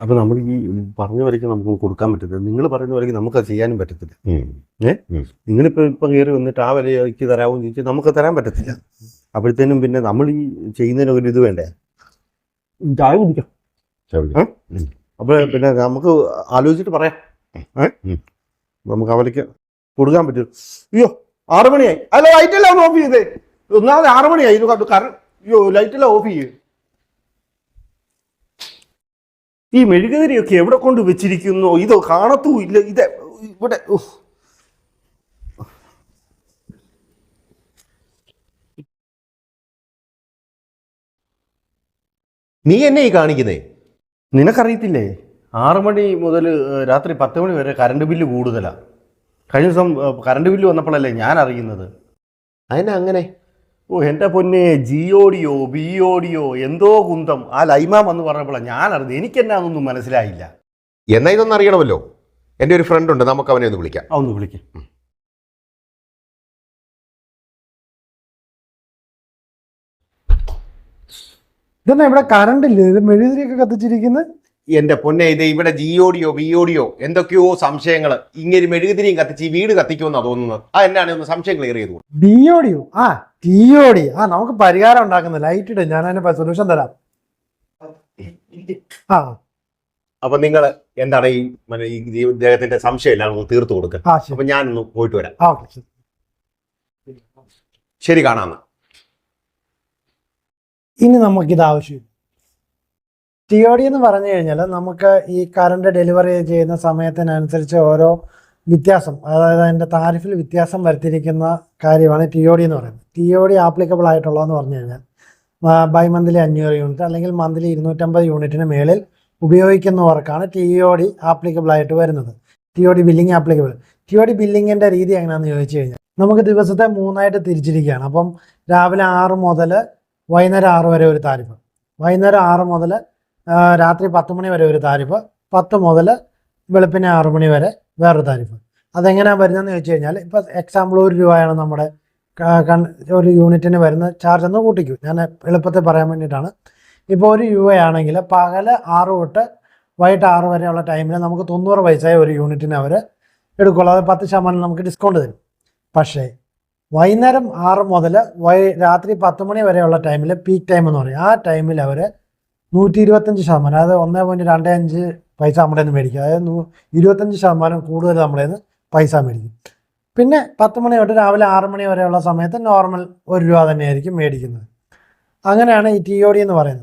അപ്പൊ നമ്മൾ ഈ പറഞ്ഞ വരയ്ക്ക് നമുക്ക് കൊടുക്കാൻ പറ്റത്തില്ല. നിങ്ങൾ പറയുന്ന വരയ്ക്ക് നമുക്ക് അത് ചെയ്യാനും പറ്റത്തില്ല. ഏ. നിങ്ങളിപ്പോ ഇപ്പൊ കയറി വന്നിട്ട് ആ വിലയ്ക്ക് തരാമോ ചോദിച്ചാൽ നമുക്ക് തരാൻ പറ്റത്തില്ല. അപ്പോഴത്തേനും പിന്നെ നമ്മൾ ഈ ചെയ്യുന്നതിന് ഒരു ഇത് വേണ്ടേ? ചായ കുടിക്കാം. അപ്പൊ പിന്നെ നമുക്ക് ആലോചിച്ചിട്ട് പറയാം. നമുക്ക് അവലേക്ക് കൊടുക്കാൻ പറ്റും. അയ്യോ ആറ് മണിയായി. അല്ല ലൈറ്റ് എല്ലാം ഓഫ് ചെയ്തേ. ഒന്നാമത് ആറ് മണിയായി. ഇത് കണ്ടു. അയ്യോ ലൈറ്റ് എല്ലാം ഓഫ് ചെയ്യേ. ഈ മെഴുകുതിരിയൊക്കെ എവിടെ കൊണ്ട് വെച്ചിരിക്കുന്നു? ഇത് കാണത്തൂ ഇല്ല ഇത് ഇവിടെ നീ എന്നെ ഈ കാണിക്കുന്നേ? നിനക്കറിയത്തില്ലേ? ആറു മണി മുതൽ രാത്രി പത്ത് മണി വരെ കറണ്ട് ബില്ല് കൂടുതലാണ് കഴിഞ്ഞ ദിവസം കറണ്ട് ബില്ല് വന്നപ്പോഴല്ലേ ഞാൻ അറിയുന്നത് അതിനെ അങ്ങനെ? ഓ എന്റെ പൊന്നെ ജിയോഡിയോ ബിയോഡിയോ എന്തോ കുന്തം. ആ ലൈമാം എന്ന് പറഞ്ഞപ്പോഴാണ് ഞാൻ അറിഞ്ഞത്. എനിക്കെന്നാന്നൊന്നും മനസ്സിലായില്ല. എന്നാ ഇതൊന്നും അറിയണമല്ലോ. എന്റെ ഒരു ഫ്രണ്ട് ഉണ്ട്. നമുക്ക് അവനെ ഒന്ന് വിളിക്കാം. ഒന്ന് വിളിക്കും. ഇതെന്നാ ഇവിടെ കറണ്ട് ഇല്ല? ഇത് മെഴുകുതിരിയൊക്കെ കത്തിച്ചിരിക്കുന്നത് എന്റെ പൊന്നെ ഇത് ഇവിടെ ജിയോഡിയോ ബിയോഡിയോ എന്തൊക്കെയോ സംശയങ്ങൾ ഇങ്ങനെ മെഴുകുതിരിയും കത്തിച്ച് ഈ വീട് കത്തിക്കുമെന്നാണ് തോന്നുന്നത്. ആ എന്നാണ് ഒന്ന് സംശയം ക്ലിയർ ചെയ്തു ഡിയോഡിയോ ആ ടിയോഡി ആ നമുക്ക് പരിഹാരം ഉണ്ടാക്കുന്ന ലൈറ്റ് ഇടും. ഞാൻ അതിന് സൊല്യൂഷൻ തരാം. ആ. അപ്പൊ നിങ്ങൾ എന്താണ് ഈ മറ്റേ ഈ ജീവ- ഇദ്ദേഹത്തിന്റെ സംശയം എല്ലാം തീർത്തു കൊടുക്കുക ആ ശരി. അപ്പൊ ഞാനൊന്ന് പോയിട്ട് വരാം. ആ ഓക്കെ ശരി. ശരി കാണാമെന്ന് ഇനി നമുക്കിത് ആവശ്യമില്ല. ടി ഒ ഡി എന്ന് പറഞ്ഞു കഴിഞ്ഞാൽ നമുക്ക് ഈ കറണ്ട് ഡെലിവറി ചെയ്യുന്ന സമയത്തിനനുസരിച്ച് ഓരോ വ്യത്യാസം അതായത് അതിന്റെ താരിഫിൽ വ്യത്യാസം വരുത്തിയിരിക്കുന്ന കാര്യമാണ് ടി ഒ ഡി എന്ന് പറയുന്നത്. ടി ഒ ഡി ആപ്ലിക്കബിൾ ആയിട്ടുള്ളതെന്ന് പറഞ്ഞു കഴിഞ്ഞാൽ ബൈ മന്ത്ലി അഞ്ഞൂറ് യൂണിറ്റ് അല്ലെങ്കിൽ മന്ത്ലി ഇരുന്നൂറ്റമ്പത് യൂണിറ്റിന് മേളിൽ ഉപയോഗിക്കുന്നവർക്കാണ് ടി ഒ ഡി ആപ്ലിക്കബിൾ ആയിട്ട് വരുന്നത്. T O D billing applicable T O D ബില്ലിങ്ങിന്റെ രീതി എങ്ങനെയാണെന്ന് ചോദിച്ചു കഴിഞ്ഞാൽ നമുക്ക് ദിവസത്തെ മൂന്നായിട്ട് തിരിച്ചിരിക്കുകയാണ്. അപ്പം രാവിലെ ആറ് മുതൽ വൈകുന്നേരം ആറ് വരെ ഒരു താരിഫ്. വൈകുന്നേരം ആറ് മുതൽ രാത്രി പത്ത് മണി വരെ ഒരു താരിഫ്. പത്ത് മുതൽ വെളുപ്പിനെ ആറു മണി വരെ വേറൊരു താരിഫ്. അതെങ്ങനെയാണ് വരുന്നതെന്ന് ചോദിച്ചു കഴിഞ്ഞാൽ ഇപ്പോൾ എക്സാമ്പിൾ ഒരു രൂപയാണ് നമ്മുടെ ഒരു യൂണിറ്റിന് വരുന്ന ചാർജ് എന്ന് കൂട്ടിക്കൂ. ഞാൻ എളുപ്പത്തിൽ പറയാൻ വേണ്ടിയിട്ടാണ്. ഇപ്പോൾ ഒരു രൂപയാണെങ്കിൽ പകൽ ആറ് തൊട്ട് വൈകിട്ട് ആറ് വരെയുള്ള ടൈമിൽ നമുക്ക് തൊണ്ണൂറ് പൈസയെ ഒരു യൂണിറ്റിന് അവർ എടുക്കുള്ളൂ. അത് പത്ത് ശതമാനം നമുക്ക് ഡിസ്കൗണ്ട് തരും. പക്ഷേ വൈകുന്നേരം ആറ് മുതൽ വൈ രാത്രി പത്ത് മണി വരെയുള്ള ടൈമിൽ പീക്ക് ടൈം എന്ന് പറയും. ആ ടൈമിൽ അവർ നൂറ്റി ഇരുപത്തഞ്ച് ശതമാനം അതായത് ഒന്ന് പോയിന്റ് രണ്ട് അഞ്ച് പൈസ നമ്മുടെ നിന്ന് മേടിക്കും. അതായത് ഇരുപത്തഞ്ച് ശതമാനം കൂടുതൽ നമ്മുടെ നിന്ന് പൈസ മേടിക്കും. പിന്നെ പത്ത് മണി തൊട്ട് രാവിലെ ആറ് മണി വരെയുള്ള സമയത്ത് നോർമൽ ഒരു രൂപ തന്നെയായിരിക്കും മേടിക്കുന്നത്. അങ്ങനെയാണ് ഈ ടി ഒ ഡി എന്ന് പറയുന്നത്.